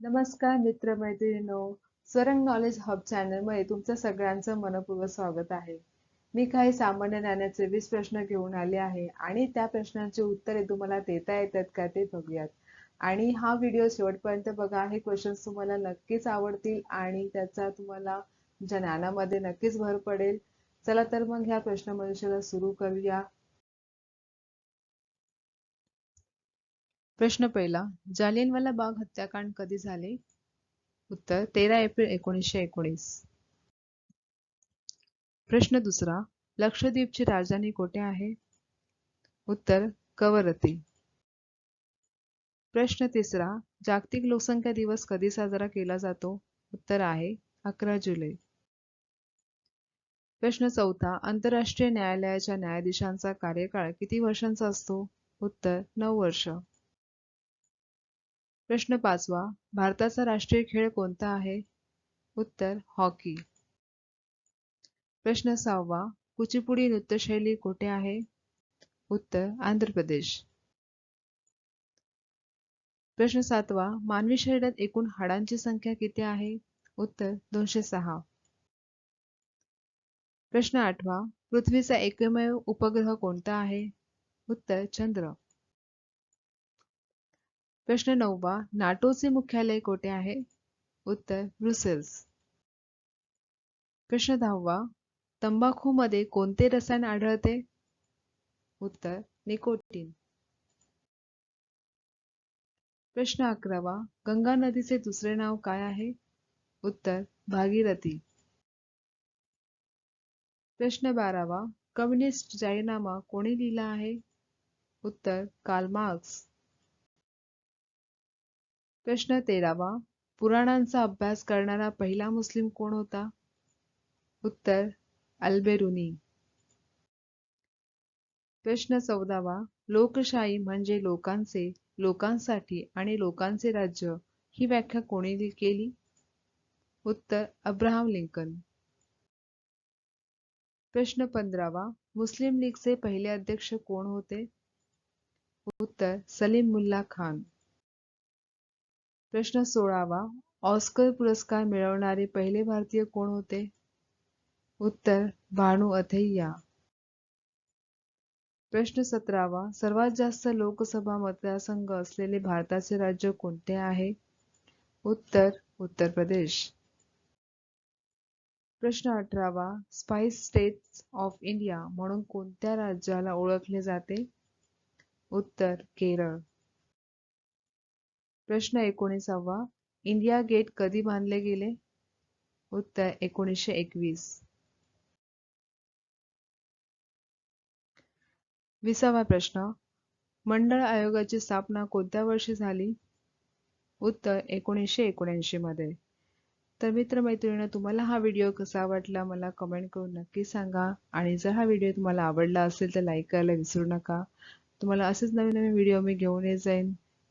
नमस्कार मित्र मैत्रिणींनो स्वरंग नॉलेज हब चॅनलमध्ये तुमचं सगळ्यांचं मनपूर्वक स्वागत आहे. मी काही सामान्य ज्ञानाचे वीस प्रश्न घेऊन आले आहे आणि त्या प्रश्नांची उत्तरे तुम्हाला देता येतात का ते बघूयात. आणि हा व्हिडिओ शेवटपर्यंत बघा. हे क्वेश्चन्स तुम्हाला नक्कीच आवडतील आणि त्याचा तुम्हाला ज्ञानामध्ये नक्कीच भर पडेल. चला तर मग ह्या प्रश्नमंजुषेला सुरू करूया. प्रश्न पहिला जालियनवाला बाग हत्याकांड कधी झाले? उत्तर तेरा एप्रिल एकोणीसशे एकोणीस. प्रश्न दुसरा लक्षद्वीपची राजधानी कोठे आहे? उत्तर कवरती. प्रश्न तिसरा जागतिक लोकसंख्या दिवस कधी साजरा केला जातो? उत्तर आहे अकरा जुलै. प्रश्न चौथा आंतरराष्ट्रीय न्यायालयाच्या न्यायाधीशांचा कार्यकाळ किती वर्षांचा असतो? उत्तर नऊ वर्ष. प्रश्न पाचवा. भारताचा राष्ट्रीय खेळ कोणता आहे? उत्तर हॉकी. प्रश्न सहावा. कुचिपुडी नृत्यशैली कोठे आहे? उत्तर आंध्र प्रदेश. प्रश्न सातवा. मानवी शरीरात एकूण हाडांची संख्या किती आहे? उत्तर दोनशे सहा. प्रश्न आठवा. पृथ्वीचा एकमेव उपग्रह कोणता आहे? उत्तर चंद्र. प्रश्न नववा नाटोचे मुख्यालय कोठे आहे? उत्तर ब्रुसेल्स. प्रश्न दहावा तंबाखूमध्ये कोणते रसायन आढळते? उत्तर निकोटीन. प्रश्न अकरावा गंगा नदीचे दुसरे नाव काय आहे? उत्तर भागीरथी. प्रश्न बारावा कम्युनिस्ट जाहीरनामा कोणी लिहिला आहे? उत्तर कार्ल मार्क्स. प्रश्न तेरावा. पुराणांचा अभ्यास करणारा पहिला मुस्लिम कोण होता? उत्तर अल्बेरुनी. प्रश्न चौदावा. लोकशाही म्हणजे लोकांचे लोकांसाठी आणि लोकांचे राज्य. ही व्याख्या कोणी केली? उत्तर अब्राहम लिंकन. प्रश्न पंधरावा. मुस्लिम लीगचे पहिले अध्यक्ष कोण होते? उत्तर सलीम मुल्ला खान. प्रश्न सोळावा ऑस्कर पुरस्कार मिळवणारे पहिले भारतीय कोण होते? उत्तर भानू अथैया. प्रश्न सतरावा. सर्वात जास्त लोकसभा मतदारसंघ असलेले भारताचे राज्य कोणते आहे? उत्तर उत्तर प्रदेश. प्रश्न अठरावा. स्पाइस स्टेट्स ऑफ इंडिया म्हणून कोणत्या राज्याला ओळखले जाते? उत्तर केरळ. प्रश्न एकोणीसावा. इंडिया गेट कधी बांधले गेले? उत्तर एकोणीसशे एकवीस. विसावा प्रश्न. मंडळ आयोगाची स्थापना कोणत्या वर्षी झाली? उत्तर एकोणीसशे एकोणऐंशी मध्ये. तर मित्रमैत्रिणी तुम्हाला हा व्हिडिओ कसा वाटला मला कमेंट करून नक्की सांगा. आणि जर हा व्हिडिओ तुम्हाला आवडला असेल तर लाईक करायला विसरू नका. तुम्हाला असेच नवीन नवीन व्हिडिओ मी घेऊन येत जाईन.